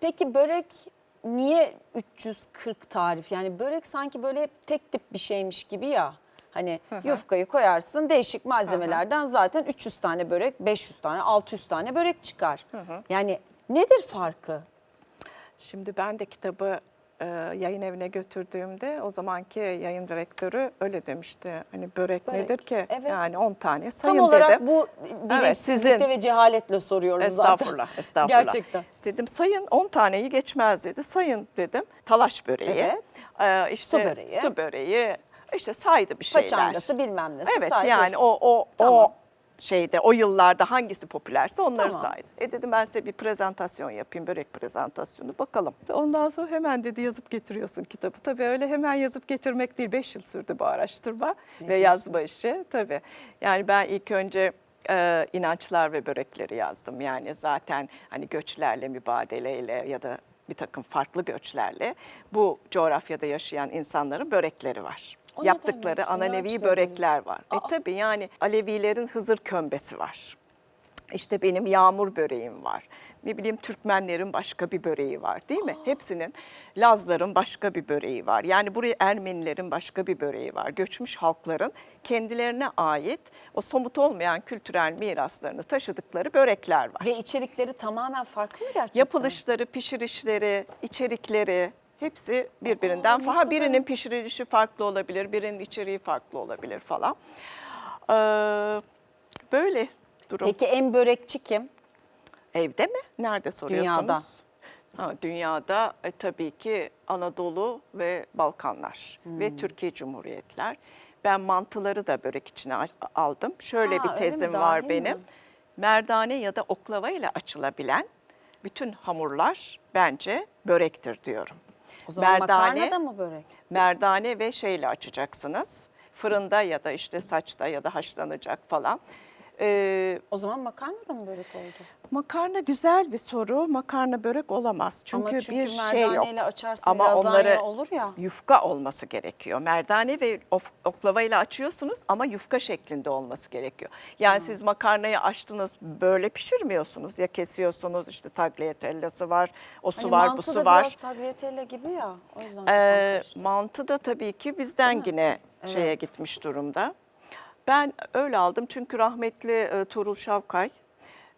Peki börek niye 340 tarif? Yani börek sanki böyle hep tek tip bir şeymiş gibi ya. Hani yufkayı koyarsın değişik malzemelerden zaten 300 tane börek, 500 tane, 600 tane börek çıkar. Yani nedir farkı? Şimdi ben de kitabı e, yayın evine götürdüğümde o zamanki yayın direktörü öyle demişti. Hani börek, Börek, nedir ki? evet. Yani 10 tane sayın Tam olarak dedim. bu bilinçsizlikte sizin. ve cehaletle soruyorum zaten. Estağfurullah, estağfurullah. Gerçekten. Dedim sayın 10 taneyi geçmez dedi. Sayın dedim talaş böreği, Evet. e, işte Su böreği. su böreği, işte saydı bir şeyler. Paçangası bilmem nesi Evet saydı. yani o o Tamam. o şeyde o yıllarda hangisi popülerse onları Tamam. saydı. E dedim ben size bir prezentasyon yapayım, börek prezentasyonu bakalım. Ondan sonra hemen dedi yazıp getiriyorsun kitabı. Tabii öyle hemen yazıp getirmek değil. Beş yıl sürdü bu araştırma ve yazma işi tabii. Yani ben ilk önce e, inançlar ve börekleri yazdım. Yani zaten hani göçlerle mübadeleyle ya da bir takım farklı göçlerle bu coğrafyada yaşayan insanların börekleri var. O Yaptıkları ananevi börekler var. E tabii yani Alevilerin Hızır kömbesi var. İşte benim yağmur böreğim var. Ne bileyim Türkmenlerin başka bir böreği var değil mi? Hepsinin Lazların başka bir böreği var. Yani buraya Ermenilerin başka bir böreği var. Göçmüş halkların kendilerine ait o somut olmayan kültürel miraslarını taşıdıkları börekler var. Ve içerikleri tamamen farklı mı gerçekten? Yapılışları, pişirişleri, içerikleri hepsi birbirinden farklı. Birinin pişirilişi farklı olabilir, birinin içeriği farklı olabilir falan. Ee, böyle durum. Peki en börekçi kim? Evde mi? Nerede soruyorsunuz? Dünyada. Ha, dünyada e, tabii ki Anadolu ve Balkanlar Hmm. ve Türkiye Cumhuriyetler. Ben mantıları da börek içine al- aldım. Şöyle Ha, bir mi? tezim var benim. Merdane ya da oklava ile açılabilen bütün hamurlar bence börektir diyorum. O zaman makarna da mı börek? Merdane ve şeyle açacaksınız. Fırında ya da işte saçta ya da haşlanacak falan. Ee, O zaman makarna da mı börek oldu? Makarna güzel bir soru. Makarna börek olamaz. Çünkü, Ama çünkü bir şey yok. merdaneyle açarsın, Ama lazanya onları olur ya. yufka olması gerekiyor. Merdane ve of- oklavayla açıyorsunuz ama yufka şeklinde olması gerekiyor. Yani siz makarnayı açtınız böyle pişirmiyorsunuz. Ya kesiyorsunuz işte tagliatellası var, o su Hani var, bu mantı su da var. biraz tagliatelle gibi ya. O yüzden Ee, kafam karıştı. mantı da tabii ki bizden yine şeye gitmiş durumda. Ben öyle aldım çünkü rahmetli e, Tuğrul Şavkay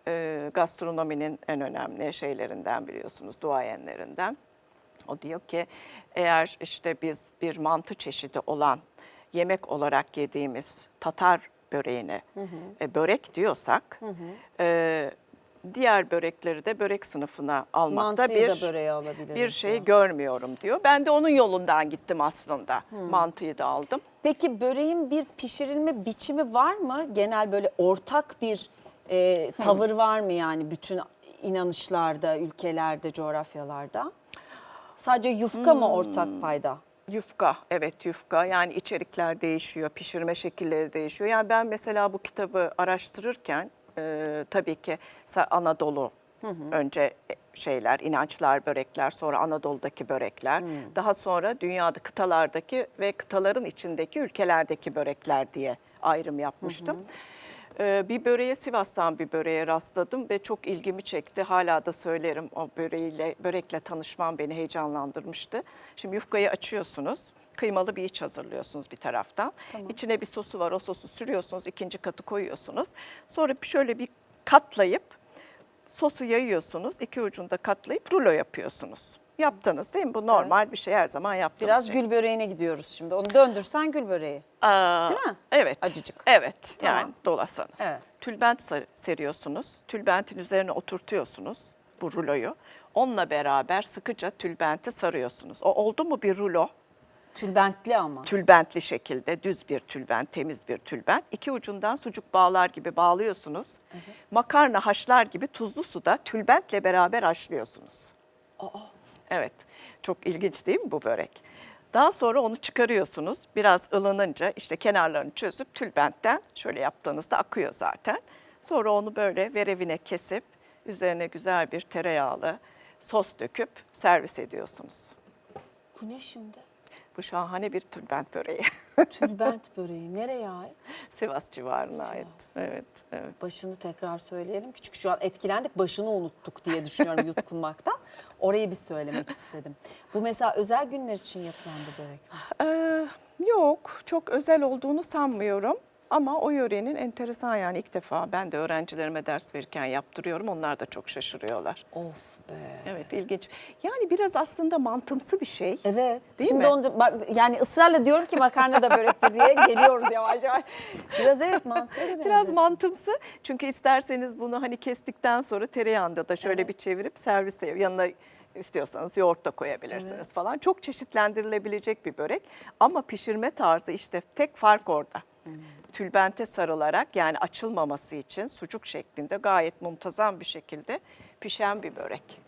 e, gastronominin en önemli şeylerinden biliyorsunuz, duayenlerinden. O diyor ki eğer işte biz bir mantı çeşidi olan yemek olarak yediğimiz Tatar böreğine e, börek diyorsak e, diğer börekleri de börek sınıfına almakta Mantıyı da bir böreğe bir şey diyor. görmüyorum diyor. Ben de onun yolundan gittim aslında. Hmm. Mantıyı da aldım. Peki böreğin bir pişirilme biçimi var mı? Genel böyle ortak bir e, tavır var mı yani bütün inanışlarda, ülkelerde, coğrafyalarda? Sadece yufka mı ortak payda? Yufka, evet yufka. Yani içerikler değişiyor, pişirme şekilleri değişiyor. Yani ben mesela bu kitabı araştırırken e, tabii ki Anadolu önce şeyler, inançlar, börekler, sonra Anadolu'daki börekler, daha sonra dünyada kıtalardaki ve kıtaların içindeki ülkelerdeki börekler diye ayrım yapmıştım. Ee, Bir böreğe Sivas'tan bir böreğe rastladım ve çok ilgimi çekti. Hala da söylerim o böreğiyle, börekle tanışmam beni heyecanlandırmıştı. Şimdi yufkayı açıyorsunuz. Kıymalı bir iç hazırlıyorsunuz bir taraftan. İçine bir sosu var. O sosu sürüyorsunuz. ikinci katı koyuyorsunuz. Sonra şöyle bir katlayıp sosu yayıyorsunuz. iki ucunda katlayıp rulo yapıyorsunuz. Yaptınız değil mi? Bu normal bir şey her zaman yaptığınız Biraz şey. gül böreğine gidiyoruz şimdi. Onu döndürsen gül böreği. Aa, Değil mi? Evet. Acıcık. Evet. Tamam. Yani dolasanız. Evet. Tülbent ser- seriyorsunuz. Tülbentin üzerine oturtuyorsunuz bu ruloyu. Onunla beraber sıkıca tülbenti sarıyorsunuz. O oldu mu bir rulo? Tülbentli ama. Tülbentli şekilde düz bir tülbent, temiz bir tülbent. İki ucundan sucuk bağlar gibi bağlıyorsunuz. Makarna haşlar gibi tuzlu suda tülbentle beraber haşlıyorsunuz. Evet. Çok ilginç değil mi bu börek? Daha sonra onu çıkarıyorsunuz. Biraz ılınınca işte kenarlarını çözüp tülbentten şöyle yaptığınızda akıyor zaten. Sonra onu böyle verevine kesip üzerine güzel bir tereyağlı sos döküp servis ediyorsunuz. Bu ne şimdi? Bu şahane bir tülbent böreği. Tülbent böreği nereye ait? Sivas civarına ait. Evet, evet. Başını tekrar söyleyelim. Küçük şu an etkilendik başını unuttuk diye düşünüyorum yutkunmaktan. Orayı bir söylemek istedim. Bu mesela özel günler için yapılan bir börek mi? Ee, yok, çok özel olduğunu sanmıyorum. Ama o yörenin enteresan yani ilk defa ben de öğrencilerime ders verirken yaptırıyorum. Onlar da çok şaşırıyorlar. Of be. Evet ilginç. Yani biraz aslında mantımsı bir şey. Evet. Değil Şimdi mi? onu bak yani ısrarla diyorum ki makarna da börektir diye geliyoruz yavaş yavaş. Biraz evet mantığı da Biraz mantımsı. Çünkü isterseniz bunu hani kestikten sonra tereyağında da şöyle bir çevirip serviste yanına istiyorsanız yoğurt da koyabilirsiniz falan. Çok çeşitlendirilebilecek bir börek ama pişirme tarzı işte tek fark orada. Tülbente sarılarak yani açılmaması için sucuk şeklinde gayet muntazam bir şekilde pişen bir börek.